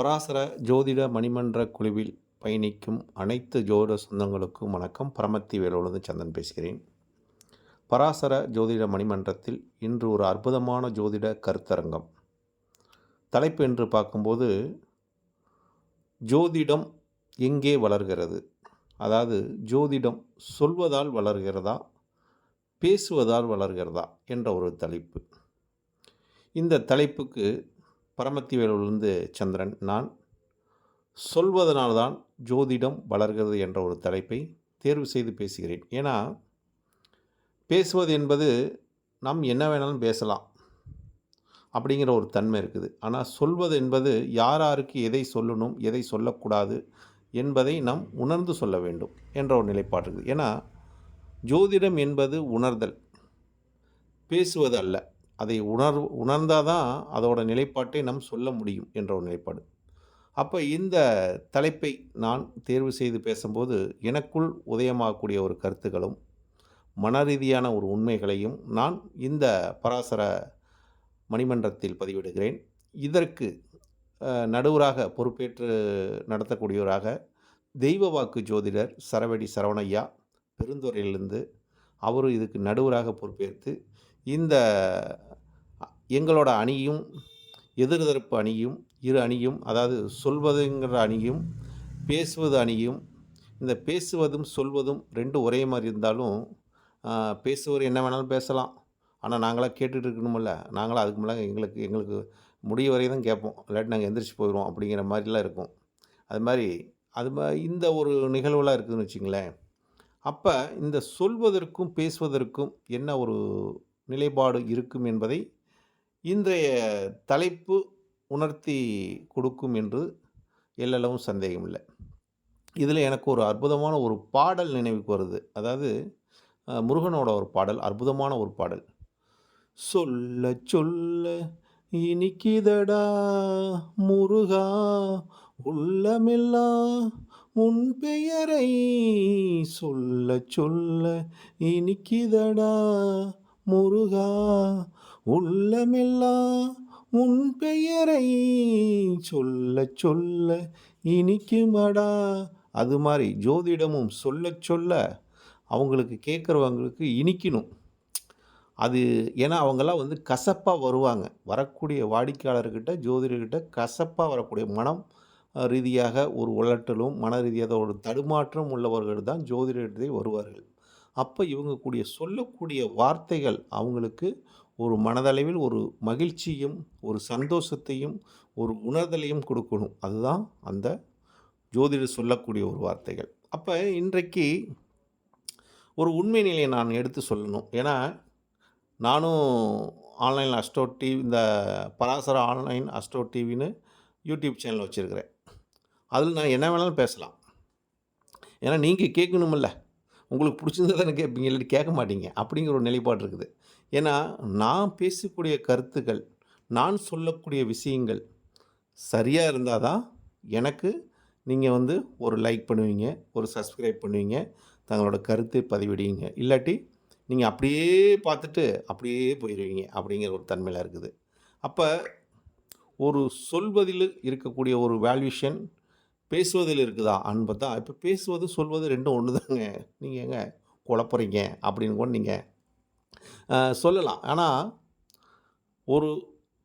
பராசர ஜோதிட மணிமன்ற குழுவில் பயணிக்கும் அனைத்து ஜோதிட சொந்தங்களுக்கும் வணக்கம். பரமத்தி வேலோடு சந்தன் பேசுகிறேன். பராசர ஜோதிட மணிமன்றத்தில் இன்று ஒரு அற்புதமான ஜோதிட கருத்தரங்கம். தலைப்பு என்று பார்க்கும்போது ஜோதிடம் எங்கே வளர்கிறது? அதாவது ஜோதிடம் சொல்வதால் வளர்கிறதா? பேசுவதால் வளர்கிறதா? என்ற ஒரு தலைப்பு. இந்த தலைப்புக்கு பரமத்திவேலுவிலிருந்து சந்திரன் நான் சொல்வதனால்தான் ஜோதிடம் வளர்கிறது என்ற ஒரு தலைப்பை தேர்வு செய்து பேசுகிறேன். ஏன்னா பேசுவது என்பது நாம் என்ன வேணாலும் பேசலாம் அப்படிங்கிற ஒரு தன்மை இருக்குது. ஆனால் சொல்வது என்பது யார் யாருக்கு எதை சொல்லணும் எதை சொல்லக்கூடாது என்பதை நாம் உணர்ந்து சொல்ல வேண்டும் என்ற ஒரு நிலைப்பாடு இருக்குது. ஏன்னா ஜோதிடம் என்பது உணர்தல் பேசுவது அல்ல. அதை உணர் உணர்ந்தால் தான் அதோட நிலைப்பாட்டை நாம் சொல்ல முடியும் என்ற ஒரு நிலைப்பாடு. அப்போ இந்த தலைப்பை நான் தேர்வு செய்து பேசும்போது எனக்குள் உதயமாகக்கூடிய ஒரு கருத்துக்களும் மனரீதியான ஒரு உண்மைகளையும் நான் இந்த பராசர மணிமன்றத்தில் பதிவிடுகிறேன். இதற்கு நடுவராக பொறுப்பேற்று நடத்தக்கூடியவராக தெய்வ வாக்கு ஜோதிடர் சரவடி சரவணையா பெருந்துறையிலிருந்து அவரும் இதுக்கு நடுவராக பொறுப்பேற்று இந்த எங்களோட அணியும் எதிர்தரப்பு அணியும் இரு அணியும் அதாவது சொல்வதுங்கிற அணியும் பேசுவது அணியும் இந்த பேசுவதும் சொல்வதும் ரெண்டும் ஒரே மாதிரி இருந்தாலும் பேசுவர் என்ன வேணாலும் பேசலாம். ஆனால் நாங்களாம் கேட்டுட்டு இருக்கணுமில்ல. நாங்களாம் அதுக்கு மேலே எங்களுக்கு எங்களுக்கு முடிய வரை தான் கேட்போம். இல்லாட்டி நாங்கள் எந்திரிச்சு போயிடுவோம் அப்படிங்கிற மாதிரிலாம் இருக்கும். அது மாதிரி அது மா இந்த ஒரு நிகழ்வுலாம் இருக்குதுன்னு வச்சுங்களேன். அப்போ இந்த சொல்வதற்கும் பேசுவதற்கும் என்ன ஒரு நிலைப்பாடு இருக்கும் என்பதை இன்றைய தலைப்பு உணர்த்தி கொடுக்கும் என்று எல்லளவும் சந்தேகமில்லை. இதில் எனக்கு ஒரு அற்புதமான ஒரு பாடல் நினைவுக்கு வருது. அதாவது முருகனோட ஒரு பாடல் அற்புதமான ஒரு பாடல். சொல்ல சொல்ல இனிக்கிதடா முருகா உள்ளமெல்லாம் உன் பெயரை சொல்ல சொல்ல இனிக்கிதடா முருகா உள்ளமெல்லாம் உன் பெயரை சொல்ல சொல்ல இனிக்குமடா. அது மாதிரி ஜோதிடமும் சொல்ல சொல்ல அவங்களுக்கு கேட்குறவங்களுக்கு இனிக்கணும். அது ஏன்னா அவங்கெல்லாம் வந்து கசப்பாக வருவாங்க. வரக்கூடிய வாடிக்கையாளர்கிட்ட ஜோதிடர்கிட்ட கசப்பாக வரக்கூடிய மனம் ரீதியாக ஒரு உலட்டலும் மன ரீதியாக ஒரு தடுமாற்றம் உள்ளவர்கள் தான் ஜோதிடத்தை வருவார்கள். அப்போ இவங்க கூடிய சொல்லக்கூடிய வார்த்தைகள் அவங்களுக்கு ஒரு மனதளவில் ஒரு மகிழ்ச்சியும் ஒரு சந்தோஷத்தையும் ஒரு உணர்தலையும் கொடுக்கணும். அதுதான் அந்த ஜோதிடர் சொல்லக்கூடிய ஒரு வார்த்தைகள். அப்போ இன்றைக்கு ஒரு உண்மை நிலையை நான் எடுத்து சொல்லணும். ஏன்னா நானும் ஆன்லைன் அஸ்ட்ரோ டிவி இந்த பராசர ஆன்லைன் அஸ்ட்ரோ டிவின்னு யூடியூப் சேனல் வச்சுருக்கிறேன். அதில் நான் என்ன வேணாலும் பேசலாம். ஏன்னா நீங்கள் கேட்கணுமில்ல. உங்களுக்கு பிடிச்சிருந்தா தானே கேட்பீங்க. இல்லாட்டி கேட்க மாட்டீங்க. அப்படிங்கிற ஒரு நிலைப்பாடு இருக்குது. ஏன்னா நான் பேசக்கூடிய கருத்துக்கள் நான் சொல்லக்கூடிய விஷயங்கள் சரியாக இருந்தால் தான் எனக்கு நீங்கள் வந்து ஒரு லைக் பண்ணுவீங்க ஒரு சப்ஸ்கிரைப் பண்ணுவீங்க தங்களோட கருத்தை பதிவிடுவீங்க. இல்லாட்டி நீங்கள் அப்படியே பார்த்துட்டு அப்படியே போயிடுவீங்க அப்படிங்கிற ஒரு தன்மையில் இருக்குது. அப்போ ஒரு சொல்வதில் இருக்கக்கூடிய ஒரு வேல்யூஷன் பேசுவதில் இருக்குதா? அன்பு தான் இப்போ பேசுவது சொல்வது ரெண்டும் ஒன்று தாங்க நீங்கள் எங்க குழப்புறீங்க அப்படின்னு கூட நீங்கள் சொல்லலாம். ஆனால் ஒரு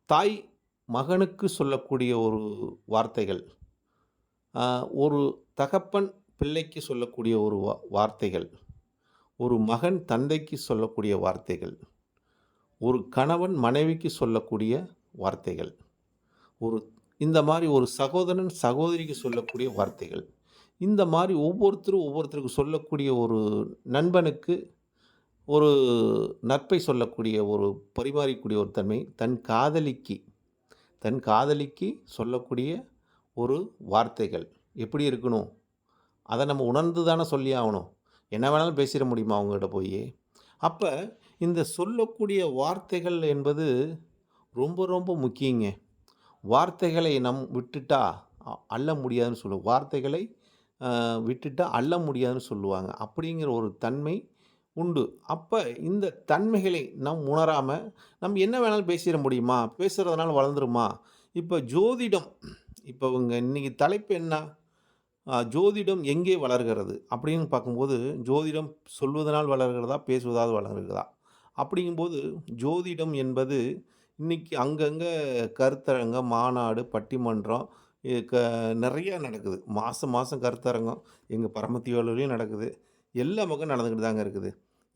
தாய் மகனுக்கு சொல்லக்கூடிய ஒரு வார்த்தைகள் ஒரு தகப்பன் பிள்ளைக்கு சொல்லக்கூடிய ஒரு வா வார்த்தைகள் ஒரு மகன் தந்தைக்கு சொல்லக்கூடிய வார்த்தைகள் ஒரு கணவன் மனைவிக்கு சொல்லக்கூடிய வார்த்தைகள் ஒரு இந்த மாதிரி ஒரு சகோதரன் சகோதரிக்கு சொல்லக்கூடிய வார்த்தைகள் இந்த மாதிரி ஒவ்வொருத்தரும் ஒவ்வொருத்தருக்கு சொல்லக்கூடிய ஒரு நண்பனுக்கு ஒரு நட்பை சொல்லக்கூடிய ஒரு பரிமாறிக்கூடிய ஒரு தன்மை தன் காதலிக்கு தன் காதலிக்கு சொல்லக்கூடிய ஒரு வார்த்தைகள். எப்படி இருக்கணும்? அதை நம்ம உணர்ந்து தானே சொல்லி ஆகணும். என்ன வேணாலும் பேசிட முடியுமா அவங்ககிட்ட போய்? அப்போ இந்த சொல்லக்கூடிய வார்த்தைகள் என்பது ரொம்ப ரொம்ப முக்கியங்க. வார்த்தைகளை நம் விட்டுட்டா அ- அள்ள முடியாதுன்னு சொல்லுவோம். வார்த்தைகளை விட்டுட்டா அள்ள முடியாதுன்னு சொல்லுவாங்க. அப்படிங்கிற ஒரு தன்மை உண்டு அப்போ இந்த தன்மைகளை நம் உணராமல் நம்ம என்ன வேணாலும் பேசிட முடியுமா பேசுகிறதுனால வளர்ந்துருமா இப்போ ஜோதிடம் இப்போ இவங்க இன்றைக்கி தலைப்பு என்ன? ஜோதிடம் எங்கே வளர்கிறது? அப்படின்னு பார்க்கும்போது, ஜோதிடம் சொல்வதனால் வளர்கிறதா? பேசுவதால் வளர்கிறதா? அப்படிங்கும்போது, ஜோதிடம் என்பது இன்னைக்கு அங்கங்கே கருத்தரங்கம், மாநாடு, பட்டிமன்றம் க நிறையா நடக்குது. மாதம் மாதம் கருத்தரங்கம் எங்கள் பரமத்தி நடக்குது. எல்லா பக்கம் நடந்துக்கிட்டு தாங்க இருக்குது.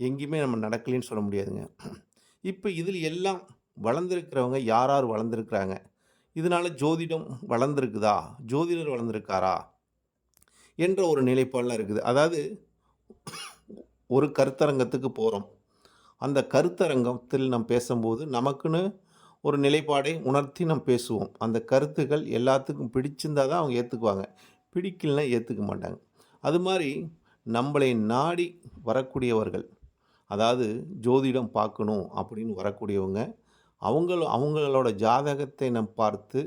எங்கேயுமே நம்ம நடக்கலைன்னு சொல்ல முடியாதுங்க. இப்போ இதில் எல்லாம் வளர்ந்துருக்கிறவங்க யார் யார் வளர்ந்துருக்குறாங்க இதனால ஜோதிடம் வளர்ந்துருக்குதா ஜோதிடர் வளர்ந்துருக்காரா என்ற ஒரு நிலைப்பாடெலாம் இருக்குது. அதாவது ஒரு கருத்தரங்கத்துக்கு போகிறோம் அந்த கருத்தரங்கத்தில் நாம் பேசும்போது நமக்குன்னு ஒரு நிலைப்பாடை உணர்த்தி நாம் பேசுவோம். அந்த கருத்துக்கள் எல்லாத்துக்கும் பிடிச்சிருந்தா தான் அவங்க ஏற்றுக்குவாங்க பிடிக்கலனா ஏற்றுக்க மாட்டாங்க. அது மாதிரி நம்மளை நாடி வரக்கூடியவர்கள், அதாவது ஜோதிடம் பார்க்கணும் அப்படின்னு வரக்கூடியவங்க, அவங்கள அவங்களோட ஜாதகத்தை நம் பார்த்து,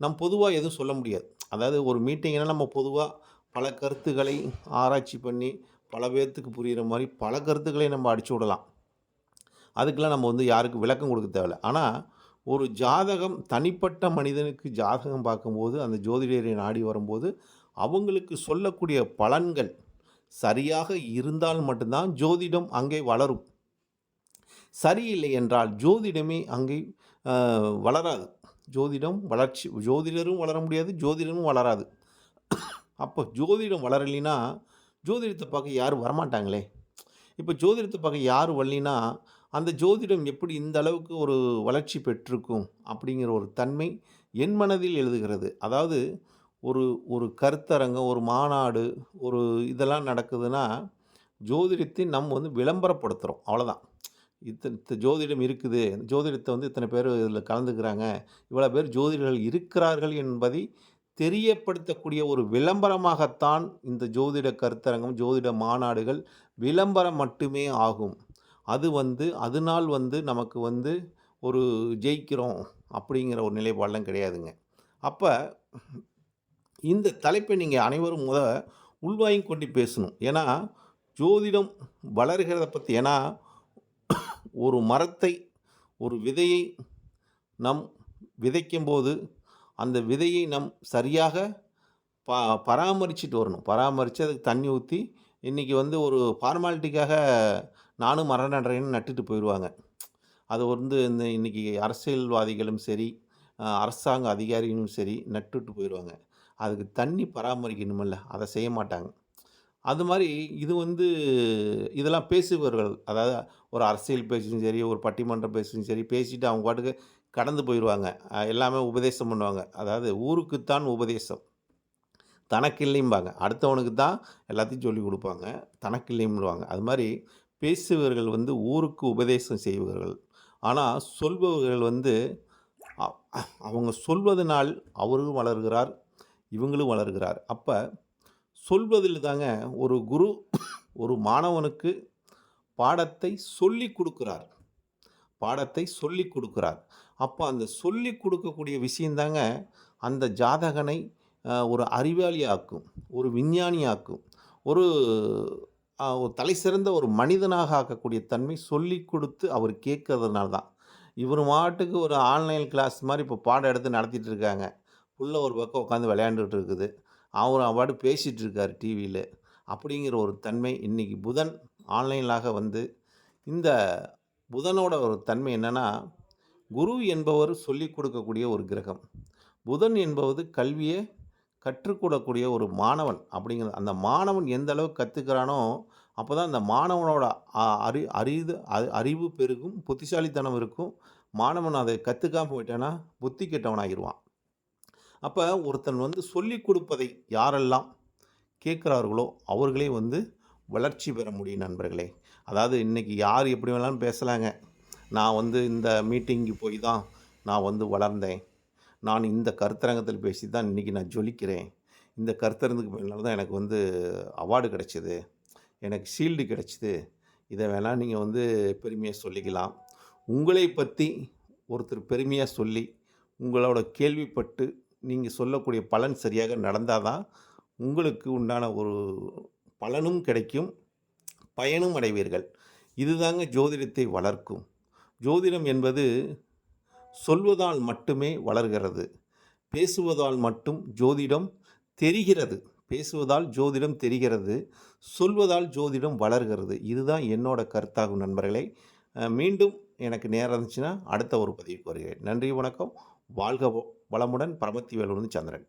நம் பொதுவாக எதுவும் சொல்ல முடியாது. அதாவது ஒரு மீட்டிங்னா நம்ம பொதுவாக பல கருத்துக்களை ஆராய்ச்சி பண்ணி, பல பேர்த்துக்கு புரிகிற மாதிரி பல கருத்துக்களை நம்ம அடிச்சு விடலாம். அதுக்கெல்லாம் நம்ம வந்து யாருக்கும் விளக்கம் கொடுக்க தேவையில்ல. ஆனால் ஒரு ஜாதகம் தனிப்பட்ட மனிதனுக்கு ஜாதகம் பார்க்கும்போது, அந்த ஜோதிடரை நாடி வரும்போது, அவங்களுக்கு சொல்லக்கூடிய பலன்கள் சரியாக இருந்தால் மட்டும்தான் ஜோதிடம் அங்கே வளரும். சரியில்லை என்றால் ஜோதிடமே அங்கே வளராது. ஜோதிடம் வளர்ச்சி ஜோதிடரும் வளர முடியாது, ஜோதிடமும் வளராது. அப்போ ஜோதிடம் வளரலைன்னா, ஜோதிடத்தை பார்க்க யாரும் வரமாட்டாங்களே! இப்போ ஜோதிடத்தை பார்க்க யாரும் வரலினா அந்த ஜோதிடம் எப்படி இந்த அளவுக்கு ஒரு வளர்ச்சி பெற்றிருக்கும்? அப்படிங்கிற ஒரு தன்மை என் மனதில் எழுதுகிறது. அதாவது ஒரு ஒரு கருத்தரங்கம், ஒரு மாநாடு, ஒரு இதெல்லாம் நடக்குதுன்னா, ஜோதிடத்தை நம்ம வந்து விளம்பரப்படுத்துகிறோம் அவ்வளோதான். இத்தனை ஜோதிடம் இருக்குது. ஜோதிடத்தை வந்து இத்தனை பேர் இதில் கலந்துக்கிறாங்க. இவ்வளோ பேர் ஜோதிடர்கள் இருக்கிறார்கள் என்பதை தெரியப்படுத்தக்கூடிய ஒரு விளம்பரமாகத்தான் இந்த ஜோதிட கருத்தரங்கம், ஜோதிட மாநாடுகள் விளம்பரம் மட்டுமே ஆகும். அது வந்து அதனால் வந்து நமக்கு வந்து ஒரு ஜெயிக்கிறோம் அப்படிங்கிற ஒரு நிலைப்பாடெலாம் கிடையாதுங்க. அப்போ இந்த தலைப்பை நீங்கள் அனைவரும் முத உள்வாங்கி கொண்டு பேசணும். ஏன்னா, ஜோதிடம் வளர்கிறத பற்றி ஏன்னா, ஒரு மரத்தை, ஒரு விதையை நம் விதைக்கும்போது, அந்த விதையை நம் சரியாக ப பராமரிச்சுட்டு வரணும். பராமரித்து அதுக்கு தண்ணி ஊற்றி இன்றைக்கி வந்து ஒரு ஃபார்மாலிட்டிக்காக நானும் மரம் நடுறேன்னு நட்டுட்டு போயிடுவாங்க அது வந்து இந்த இன்றைக்கி அரசியல்வாதிகளும் சரி, அரசாங்க அதிகாரிகளும் சரி நட்டுட்டு போயிடுவாங்க அதுக்கு தண்ணி பராமரிக்கணுமில்ல அதை செய்ய மாட்டாங்க. அது மாதிரி இது வந்து இதெல்லாம் பேசுபவர்கள், அதாவது ஒரு அரசியல் பேச்சும் சரி, ஒரு பட்டிமன்றம் பேச்சும் சரி, பேசிட்டு அவங்க பாட்டுக்கு கடந்து போயிடுவாங்க எல்லாமே உபதேசம் பண்ணுவாங்க. அதாவது ஊருக்குத்தான் உபதேசம். தனக்கில்லைம்பாங்க. அடுத்தவனுக்கு தான் எல்லாத்தையும் சொல்லிக் தனக்கு இல்லைம்பாங்க அது மாதிரி பேசுபவர்கள் வந்து ஊருக்கு உபதேசம் செய்பவர்கள். ஆனால் சொல்பவர்கள் வந்து அவங்க சொல்வதனால் அவரும் வளர்கிறார், இவங்களும் வளர்கிறார். அப்போ சொல்வதில் தாங்க ஒரு குரு ஒரு மாணவனுக்கு பாடத்தை சொல்லிக் கொடுக்குறார் பாடத்தை சொல்லிக் கொடுக்குறார் அப்போ அந்த சொல்லி கொடுக்கக்கூடிய விஷயந்தாங்க அந்த ஜாதகனை ஒரு அறிவாளியாக்கும், ஒரு விஞ்ஞானியாக்கும், ஒரு தலை ஒரு தலைசிறந்த ஒரு மனிதனாக ஆக்கக்கூடிய தன்மை சொல்லிக் கொடுத்து அவர் கேட்கறதுனால தான். இவர் மாட்டுக்கு ஒரு ஆன்லைன் கிளாஸ் மாதிரி இப்போ பாடம் எடுத்து நடத்திட்டு இருக்காங்க. புள்ள ஒரு பக்கம் உட்காந்து விளையாண்டுட்டு இருக்குது. அவர் அவன் பேசிகிட்டு இருக்கார் டிவியில் அப்படிங்கிற ஒரு தன்மை இன்னைக்கு புதன் ஆன்லைனாக வந்து, இந்த புதனோட ஒரு தன்மை என்னன்னா, குரு என்பவர் சொல்லிக் கொடுக்கக்கூடிய ஒரு கிரகம். புதன் என்பது கல்வியை கற்றுக்கொள்ளக்கூடிய ஒரு மாணவன் அப்படிங்கிற அந்த மாணவன் எந்த அளவுக்கு கற்றுக்குறானோ அப்போ தான் அந்த மாணவனோட அ அறி அறிது அறிவு பெருகும், புத்திசாலித்தனம் இருக்கும். மாணவன் அதை கற்றுக்காமல் போயிட்டான்னா, புத்தி கெட்டவனாகிடுவான் அப்போ ஒருத்தன் வந்து சொல்லி கொடுப்பதை யாரெல்லாம் கேட்குறார்களோ அவர்களே வந்து வளர்ச்சி பெற முடியும் நண்பர்களே. அதாவது இன்றைக்கி யார் எப்படி வேணாலும் பேசலாங்க. நான் வந்து இந்த மீட்டிங்க்கு போய் தான் நான் வந்து வளர்ந்தேன். நான் இந்த கருத்தரங்கத்தில் பேசி தான் இன்னைக்கு நான் ஜொலிக்கிறேன். இந்த கருத்தரங்கத்துக்கு தான் எனக்கு வந்து அவார்டு கிடச்சிது எனக்கு ஷீல்டு கிடச்சிது இதை வேணா நீங்கள் வந்து பெருமையாக சொல்லிக்கலாம். உங்களை பற்றி ஒருத்தர் பெருமையாக சொல்லி, உங்களோட கேள்விப்பட்டு, நீங்கள் சொல்லக்கூடிய பலன் சரியாக நடந்தால் தான், உங்களுக்கு உண்டான ஒரு பலனும் கிடைக்கும். பயனும் அடைவீர்கள். இதுதாங்க ஜோதிடத்தை வளர்க்கும். ஜோதிடம் என்பது சொல்வதால் மட்டுமே வளர்கிறது. பேசுவதால் மட்டும் ஜோதிடம் தெரிகிறது. பேசுவதால் ஜோதிடம் தெரிகிறது. சொல்வதால் ஜோதிடம் வளர்கிறது. இதுதான் என்னோட கருத்தாகும் நண்பர்களே. மீண்டும் எனக்கு நேரம் இருந்துச்சுன்னா, அடுத்த ஒரு பதிவுக்கு வருகிறேன். நன்றி, வணக்கம். வாழ்க வளமுடன். பரமத்தி வேலூர்ந்து சந்திரன்.